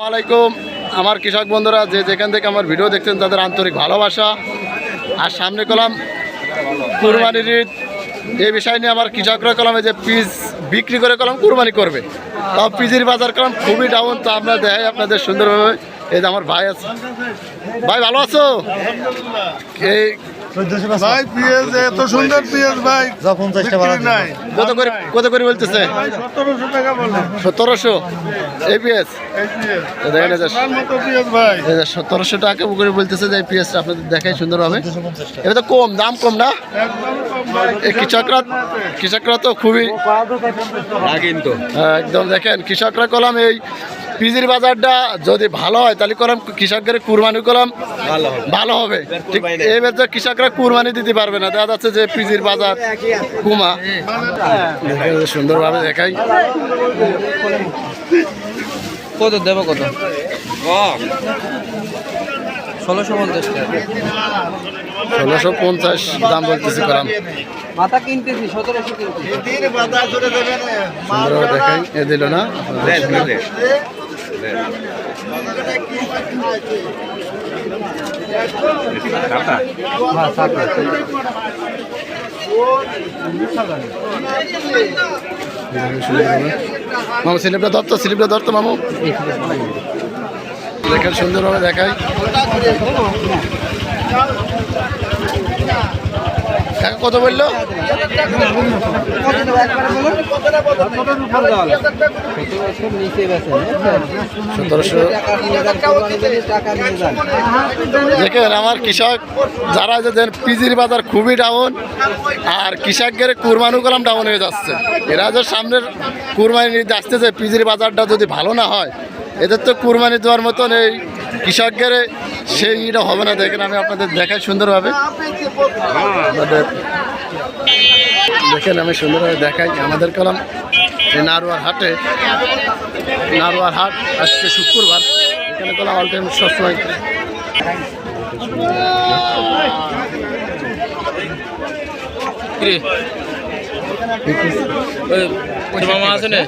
আলাইকুম। আমার কৃষক বন্ধুরা, যে যেখান থেকে আমার ভিডিও দেখছেন, তাদের আন্তরিক ভালোবাসা। আর সামনে কলাম কুরবানির ঈদ। এই বিষয় নিয়ে আমার কৃষকরা কলামে যে পিস বিক্রি করে কলাম, কুরবানি করবে। তাও পিজির বাজার কলাম খুবই ডাউন তো আপনার দেখাই আপনাদের সুন্দরভাবে। এই যে আমার ভাই আছে। ভাই, ভালো আছো? এই ভাই পিএস এত সুন্দর পিএস ভাই। বিক্রি নাই। কত করে কত করে বলতেছে? সতেরোশো টাকা বলে। সতেরোশো? এই পিএস দেখেন যে পিএস সতেরোশো টাকা করে বলতেছে যে পিএসটা আপনাদের দেখাই সুন্দরভাবে এটা তো কম দাম কম না? একদম কম ভাই। এই কৃষকরা কৃষকরা তো খুবই হ্যাঁ, একদম দেখেন কৃষকরা কলাম এই পিজির বাজারটা যদি ভালো হয় তাহলে কলাম কৃষকদের কুরবানি কলাম ভালো হবে। ঠিক এই বছর কৃষকরা কুরবানি দিতে পারবে না। দেখা যাচ্ছে যে পিজির বাজার কুমা। সুন্দরভাবে দেখাই। কত দেবো কত? ষোলোশো পঞ্চাশ ষোলোশো পঞ্চাশ দাম বলতেছি কলাম মাথা কিনতেছি সতেরোশো কিনতেছি। দেখাই। এ দিল না। মামু স্লিপটা ধরতো স্লিপটা ধরতো মামু। দেখেন সুন্দরভাবে দেখাই। কাকা কত বলল? সতেরোশো। টাকা টাকা দেখেন আমার কৃষক যারা যে দেন পিজির বাজার খুবই ডাউন আর কৃষকদের কুরবানি কলাম ডাউন হয়ে যাচ্ছে। এরা যে সামনের কুরবানি নিতে আসতেছে পিজির বাজারটা যদি ভালো না হয় এদের তো কুরবানি দেওয়ার মতন এই কৃষকদের সেই ইটা হবে না, দেখেন আমি আপনাদের দেখাই সুন্দরভাবে। দেখেন আমি সুন্দরভাবে দেখাই, আমাদের কলাম নারুয়ার হাটে, নারুয়ার হাট আজকে শুক্রবার, এখানে কলাম অল টাইম সবসময় মামা আছে না?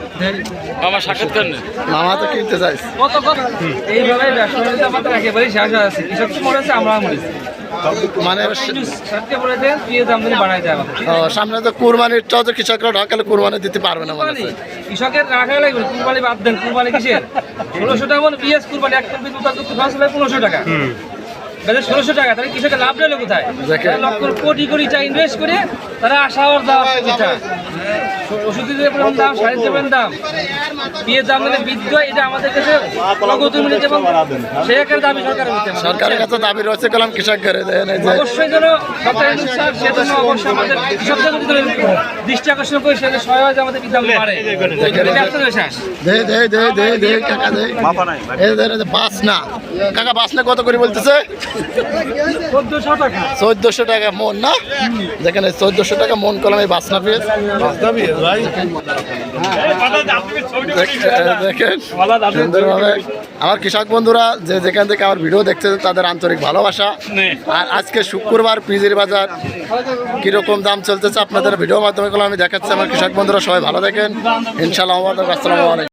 মামা সাক্ষাৎ করেন মামা তো কিনতে চাইছে। কত কত? এইভাবে ব্যবসা আমাদের একেবারেই শেষ হয়ে আছে কৃষক তো মরেছে? আমরা মরেছি। মানে সামনে তো কুরবানিরটাও তো কৃষকরা ঢাকালে কুরবানি দিতে পারবে না মনে কৃষকের রাখা লাগবে কুরবানি বাদ দেন। কুরবানি কিসের? ষোলোশো টাকা মানে পিএস কুরবানি এক পনেরোশো টাকা। বেলে ষোলোশো টাকা তাহলে কৃষকের লাভ রইল কোথায়। লক্ষ কোটি কোটি টাকা ইনভেস্ট করে তারা আসা যাওয়া ওষুধের যে পরিমাণ দাম সারের দাম। পিএস দাম মানে বৃদ্ধ এটা আমাদের কাছে সে একটা দাবি সরকারের সরকারের কাছে দাবি রয়েছে কলাম কৃষকদের অবশ্যই যেন ডক্টর সেজন্য অবশ্যই আমাদের কৃষকদের দৃষ্টি আকর্ষণ করে সেজন্য সহায় আমাদের বিধান বাড়ে। এটা ব্যবসা শেষ দে দে দে দে দে কাকা দে। এই যে এই যে বাস না। কাকা বাস কত করে বলতেছে? চোদ্দশো টাকা। মন না? দেখেন চোদ্দশো টাকা মন কলাম এই বাস না পেয়ে দেখেন সুন্দরভাবে আমার কৃষক বন্ধুরা যে যেখান থেকে আমার ভিডিও দেখতে তাদের আন্তরিক ভালোবাসা। আর আজকে শুক্রবার পিজির বাজার কীরকম দাম চলতেছে আপনাদের ভিডিও মাধ্যমে আমি দেখাচ্ছি। আমার কৃষক বন্ধুরা সবাই ভালো দেখেন। ইনশাল্লাহ আসসালামু আলাইকুম।